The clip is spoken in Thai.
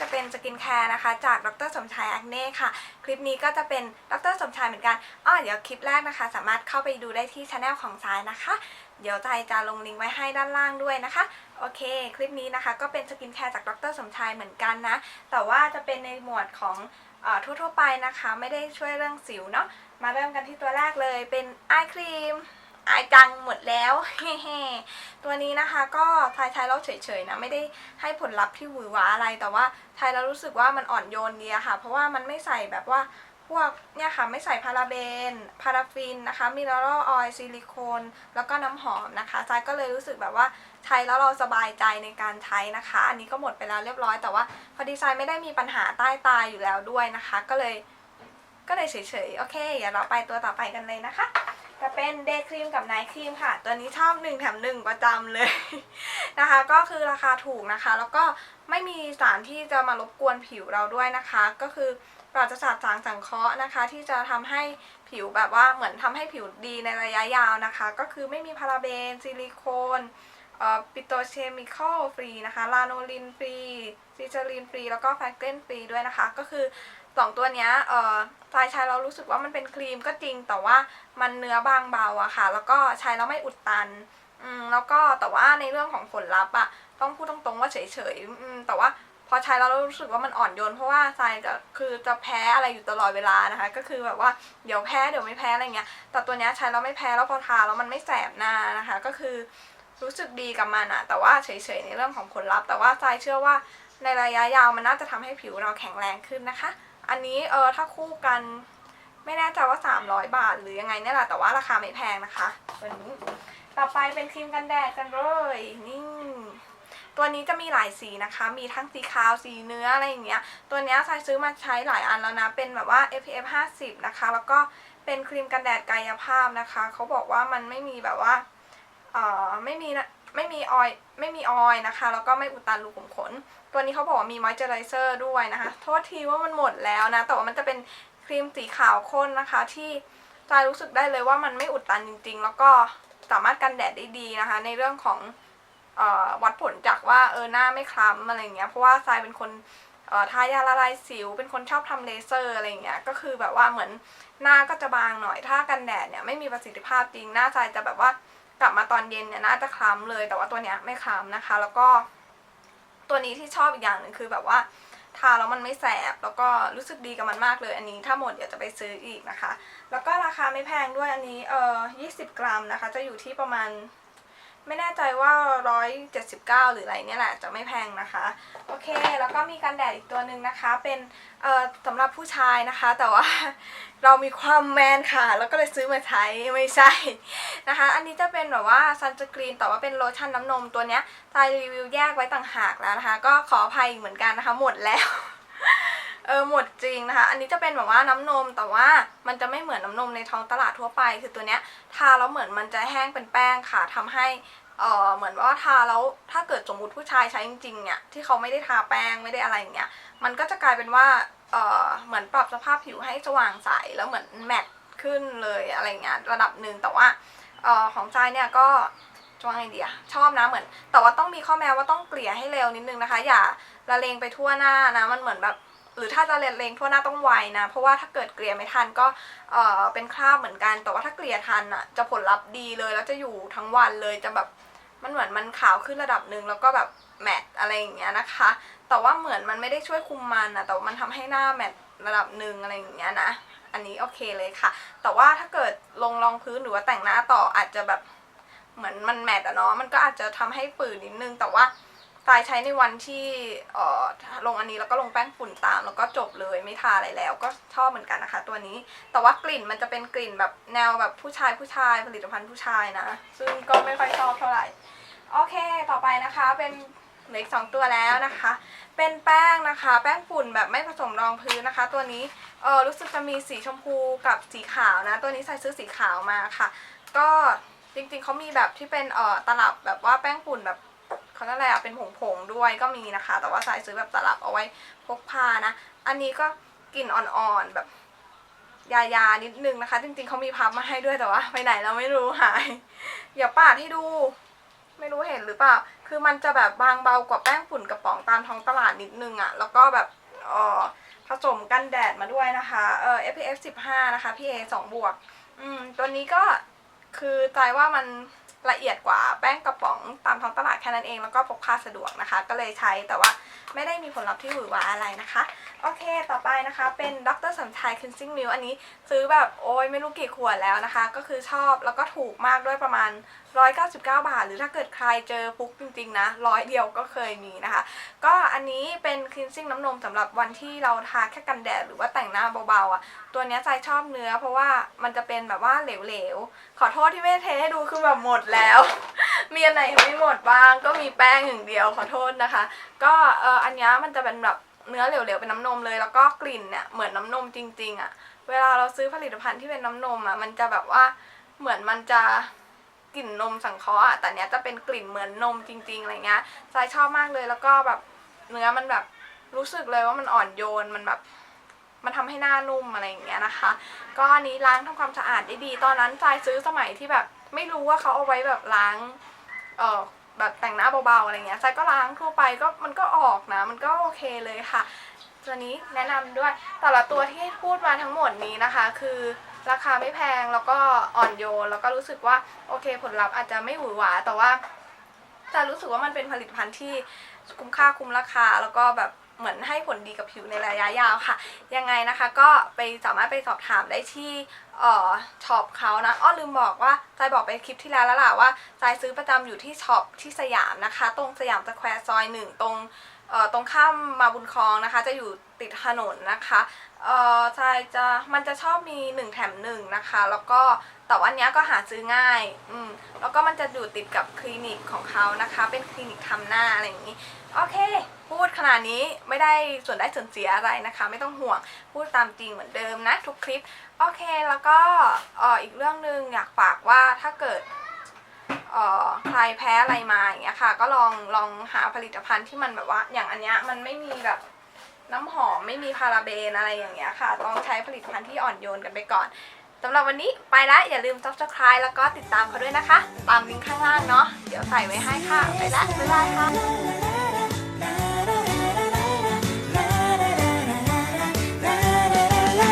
จะเป็นสกินแคร์นะคะ จากดรสมชายแอคเน่ค่ะ คลิปนี้ก็จะเป็นดรสมชายเหมือนกันอ้อเดี๋ยวคลิปแรกนะคะ สามารถเข้าไปดูได้ที่ช anel ของสายนะคะ เดี๋ยวใจจะลงลิงก์ไว้ให้ด้านล่างด้วยนะคะ โอเค คลิปนี้นะคะก็เป็นสกินแคร์จากดรสมชายเหมือนกันนะ แต่ว่าจะเป็นในหมวดของอทั่วๆไปนะคะ ไม่ได้ช่วยเรื่องสิวเนาะมาเริ่มกันที่ตัวแรกเลยเป็นไอครีม อายจังหมดแล้วตัวนี้นะคะก็ใช้ใช้แล้วเฉยๆนะไม่ได้ให้ผลลัพธ์ที่หวือหวาอะไรแต่ว่าใช้แล้วรู้สึกว่ามันอ่อนโยนดีอะค่ะ เพราะว่ามันไม่ใส่แบบว่าพวกเนี่ยค่ะไม่ใส่พาราเบน พาราฟินนะคะมิเนอรัลออยล์ซิลิโคน แล้วก็น้ำหอมนะคะใช้ก็เลยรู้สึกแบบว่าใช้แล้วเราสบายใจในการใช้นะคะ อันนี้ก็หมดไปแล้วเรียบร้อยแต่ว่าพอดีไซน์ไม่ได้มีปัญหาใต้ตาอยู่แล้วด้วยนะคะ ก็เลยก็เลยเฉยๆโอเคเดี๋ยวเราไปตัวต่อไปกันเลยนะคะ จะเป็นเดย์ครีมกับไนท์ครีมค่ะ ตัวนี้ชอบหนึ่งแถมหนึ่งประจำเลย นะคะ ก็คือราคาถูกนะคะ แล้วก็ไม่มีสารที่จะมารบกวนผิวเราด้วยนะคะ ก็คือปราศจากสารสังเคราะห์นะคะ ที่จะทำให้ผิวแบบว่าเหมือนทำให้ผิวดีในระยะยาวนะคะ ก็คือไม่มีพาราเบน ซิลิโคนอ่อปิโตเคมีคอลฟรีนะคะ ลาโนลินฟรีซิเจอรีนฟรี แล้วก็แฟกเกนฟรีด้วยนะคะ ก็คือ สองตัวเนี้ยเอ่อทรายใช้เรารู้สึกว่ามันเป็นครีมก็จริง แต่ว่ามันเนื้อบางเบาอะค่ะ แล้วก็ใช้แล้วไม่อุดตันอืมแล้วก็แต่ว่าในเรื่องของผลลัพธ์อะต้องพูดตรงๆว่าเฉยๆอืมแต่ว่าพอใช้แล้วเรารู้สึกว่ามันอ่อนโยนเพราะว่าทรายจะคือจะแพ้อะไรอยู่ตลอดเวลานะคะ ก็คือแบบว่าเดี๋ยวแพ้เดี๋ยวไม่แพ้อะไรเงี้ยแต่ตัวนี้ใช้แล้วไม่แพ้แล้วพอทาแล้วมันไม่แสบหน้านะคะ ก็คือรู้สึกดีกับมันอะแต่ว่าเฉยๆในเรื่องของผลลัพธ์แต่ว่าทรายเชื่อว่าในระยะยาวมันน่าจะทำให้ผิวเราแข็งแรงขึ้นนะคะ อันนี้เออถ้าคู่กัน ไม่แน่ใจว่า 300 บาท หรือยังไงเนี่ยแหละแต่ว่าราคาไม่แพงนะคะตัวนี้ต่อไปเป็นครีมกันแดดกันเลยนี่ตัวนี้จะมีหลายสีนะคะ มีทั้งสีขาวสีเนื้ออะไรอย่างเงี้ย ตัวเนี้ยใช้ซื้อมาใช้หลายอันแล้วนะ เป็นแบบว่า SPF 50 นะคะ แล้วก็เป็นครีมกันแดดกายภาพนะคะ เขาบอกว่ามันไม่มีแบบว่า เอ่อ ไม่มีนะ ไม่มีออยไม่มีออยนะคะ แล้วก็ไม่อุดตันรูขุมขน ตัวนี้เขาบอกว่ามีมอยเจอไรเซอร์ด้วยนะคะ โทษทีว่ามันหมดแล้วนะ แต่ว่ามันจะเป็นครีมสีขาวข้นนะคะ ที่จายรู้สึกได้เลยว่ามันไม่อุดตันจริง ๆ แล้วก็สามารถกันแดดได้ดีนะคะ ในเรื่องของวัดผลจากว่าเออหน้าไม่คล้ำอะไรเงี้ย เพราะว่าทรายเป็นคนทายาละลายสิว เป็นคนชอบทำเลเซอร์อะไรเงี้ย ก็คือแบบว่าเหมือนหน้าก็จะบางหน่อย ถ้ากันแดดเนี่ยไม่มีประสิทธิภาพจริง หน้าทรายจะแบบว่า กลับมาตอนเย็นเนี่ยน่าจะคล้ำเลย แต่ว่าตัวเนี้ยไม่คล้ำนะคะ แล้วก็ตัวนี้ที่ชอบอีกอย่างหนึ่งคือแบบว่าทาแล้วมันไม่แสบ แล้วก็รู้สึกดีกับมันมากเลย อันนี้ถ้าหมดเดี๋ยวจะไปซื้ออีกนะคะ แล้วก็ราคาไม่แพงด้วยอันนี้เอ่อ20 กรัมนะคะ จะอยู่ที่ประมาณ ไม่แน่ใจว่า 179 หรืออะไรเนี่ยแหละจะไม่แพงนะคะ โอเค แล้วก็มีกันแดดอีกตัวหนึ่งนะคะ เป็นเอ่อสำหรับผู้ชายนะคะ แต่ว่าเรามีความแมนค่ะ แล้วก็เลยซื้อมาใช้ไม่ใช่นะคะ อันนี้จะเป็นแบบว่าซันสกรีนแต่ว่าเป็นโลชั่นน้ำนมตัวเนี้ยทายรีวิวแยกไว้ต่างหากแล้วนะคะ ก็ขออภัยเหมือนกันนะคะ หมดแล้ว เออหมดจริงนะคะ อันนี้จะเป็นแบบว่าน้ำนมแต่ว่ามันจะไม่เหมือนน้ำนมในท้องตลาดทั่วไป คือตัวเนี้ยทาแล้วเหมือนมันจะแห้งเป็นแป้งค่ะทำให้เออเหมือนว่าทาแล้วถ้าเกิดสมมติผู้ชายใช้จริงๆเนี่ยที่เขาไม่ได้ทาแป้งไม่ได้อะไรอย่างเงี้ยมันก็จะกลายเป็นว่าเออเหมือนปรับสภาพผิวให้สว่างใสแล้วเหมือนแมตต์ขึ้นเลยอะไรเงี้ยระดับหนึ่งแต่ว่าเออของใจายเนี่ยก็จวงไอเดียชอบนะเหมือน แต่ว่าต้องมีข้อแม้ว่าต้องเกลี่ยให้เร็วนิดนึงนะคะ อย่าละเลงไปทั่วหน้านะมันเหมือนแบบ หรือถ้าจะละเลงทั่วหน้าต้องไวนะ เพราะว่าถ้าเกิดเกลี่ยไม่ทันก็เออเป็นคราบเหมือนกัน แต่ว่าถ้าเกลี่ยทันอะจะผลลัพธ์ดีเลยแล้วจะอยู่ทั้งวันเลยจะแบบมันเหมือนมันขาวขึ้นระดับหนึ่งแล้วก็แบบแมตต์อะไรอย่างเงี้ยนะคะ แต่ว่าเหมือนมันไม่ได้ช่วยคุมมันนะแต่ว่ามันทำให้หน้าแมตต์ระดับหนึ่งอะไรอย่างเงี้ยนะ อันนี้โอเคเลยค่ะ แต่ว่าถ้าเกิดลงรองพื้นหรือว่าแต่งหน้าต่ออาจจะแบบเหมือนมันแมตต์อะเนาะมันก็อาจจะทำให้ปืนนิดนึงแต่ว่า ตายใช้ในวันที่เอ่อลงอันนี้แล้วก็ลงแป้งฝุ่นตาม แล้วก็จบเลยไม่ทาอะไรแล้ว ก็ชอบเหมือนกันนะคะ ตัวนี้ แต่ว่ากลิ่นมันจะเป็นกลิ่นแบบแนวแบบผู้ชายผู้ชายผลิตภัณฑ์ผู้ชายนะ ซึ่งก็ไม่ค่อยชอบเท่าไหร่ โอเค ต่อไปนะคะเป็นเหล็กสองตัวแล้วนะคะ เป็นแป้งนะคะ แป้งฝุ่นแบบไม่ผสมรองพื้นนะคะ ตัวนี้เออรู้สึกจะมีสีชมพูกับสีขาวนะ ตัวนี้ใส่ซื้อสีขาวมาค่ะ ก็จริงๆเขามีแบบที่เป็นเอ่อตลับแบบว่าแป้งฝุ่นแบบ เขาเรียกอะไรอะเป็นผงๆด้วยก็มีนะคะ แต่ว่าใส่ซื้อแบบตลับเอาไว้พกพานะ อันนี้ก็กลิ่นอ่อนๆแบบยายานิดนึงนะคะ จริงๆเขามีพับมาให้ด้วยแต่ว่าไปไหนเราไม่รู้หายเดี๋ยวปาดให้ดู ไม่รู้เห็นหรือเปล่า คือมันจะแบบบางเบากว่าแป้งฝุ่นกระป๋องตามท้องตลาดนิดนึงอะแล้วก็แบบเออผสมกันแดดมาด้วยนะคะเออ SPF 15 นะคะ PA 2บวก อืม ตัวนี้ก็คือใจว่ามัน ละเอียดกว่าแป้งกระป๋องตามท้องตลาดแค่นั้นเองแล้วก็พกพาสะดวกนะคะ ก็เลยใช้แต่ว่าไม่ได้มีผลลัพธ์ที่หวือหวาอะไรนะคะ โอเคต่อไปนะคะ เป็นดรสมชาย cleansing milk อันนี้ซื้อแบบโอ้ยไม่รู้กี่ขวดแล้วนะคะ ก็คือชอบแล้วก็ถูกมากด้วยประมาณ 199 บาท หรือถ้าเกิดใครเจอปุ๊กจริงๆนะร้อยเดียวก็เคยมีนะคะ ก็อันนี้เป็น cleansing น้ำนมสำหรับวันที่เราทาแค่กันแดดหรือว่าแต่งหน้าเบาๆอะตัวนี้ใจชอบเนื้อเพราะว่ามันจะเป็นแบบว่าเหลวๆ ขอโทษที่ไม่ได้เทให้ดูคือแบบหมดแล้ว มีอันไหนไม่หมดบ้าง ก็มีแป้งอย่างเดียวขอโทษนะคะ ก็เอออันนี้มันจะเป็นแบบเนื้อเหลวๆเป็นน้ำนมเลย แล้วก็กลิ่นเนี่ยเหมือนน้ำนมจริง ๆอะ่ะ เวลาเราซื้อผลิตภัณฑ์ที่เป็นน้ำนมอะ่ะมันจะแบบว่าเหมือนมันจะกลิ่นนมสังเคราะห์อะแต่เนี้ยจะเป็นกลิ่นเหมือนนมจริง ๆอะไรเงี้ยใจชอบมากเลยแล้วก็แบบเนื้อมันแบบรู้สึกเลยว่ามันอ่อนโยนมันแบบ มันทำให้หน้านุ่มอะไรอย่างเงี้ยนะคะ ก็อันนี้ล้างทำความสะอาดได้ดี ตอนนั้นใจซื้อสมัยที่แบบ ไม่รู้ว่าเขาเอาไว้แบบล้างเออแบบแต่งหน้าเบาๆอะไรเงี้ยใจก็ล้างทั่วไปก็มันก็ออกนะ มันก็โอเคเลยค่ะ ตัวนี้แนะนำด้วยแต่ละตัวที่พูดมาทั้งหมดนี้นะคะ คือราคาไม่แพงแล้วก็อ่อนโยนแล้วก็รู้สึกว่าโอเคผลลัพธ์อาจจะไม่หวือหวาแต่ว่าจะรู้สึกว่ามันเป็นผลิตภัณฑ์ที่คุ้มค่าคุ้มราคาแล้วก็แบบ เหมือนให้ผลดีกับผิวในระยะยาวค่ะ ยังไงนะคะก็ไปสามารถไปสอบถามได้ที่เอ่อช็อปเขานะอ้อลืมบอกว่าใจบอกไปคลิปที่แล้วแล้วล่ะว่าใจซื้อประจำอยู่ที่ช็อปที่สยามนะคะ ตรงสยามสแควร์ซอยหนึ่งตรง ตรงข้ามมาบุญคลองนะคะ จะอยู่ติดถนนนะคะเอ่อใจจะมันจะชอบมีหนึ่งแถมหนึ่งนะคะ แล้วก็แต่วันเนี้ยก็หาซื้อง่ายอืมแล้วก็มันจะอยู่ติดกับคลินิกของเขานะคะ เป็นคลินิกทำหน้าอะไรอย่างนี้โอเค พูดขนาดนี้ไม่ได้ส่วนได้ส่วนเสียอะไรนะคะ ไม่ต้องห่วงพูดตามจริงเหมือนเดิมนะทุกคลิปโอเคแล้วก็อออีกเรื่องหนึ่งอยากฝากว่าถ้าเกิด ใครแพ้อะไรมาอย่างเงี้ยค่ะ ก็ลองลองหาผลิตภัณฑ์ที่มันแบบว่า อย่างอันเนี้ยมันไม่มีแบบน้ำหอมไม่มีพาราเบนอะไรอย่างเงี้ยค่ะลองใช้ผลิตภัณฑ์ที่อ่อนโยนกันไปก่อนสำหรับวันนี้ไปแล้วอย่าลืม subscribe แล้วก็ติดตามเขาด้วยนะคะ ตามลิงก์ข้างล่างเนาะเดี๋ยวใส่ไว้ให้ค่ะ ไปละบ๊ายบายค่ะ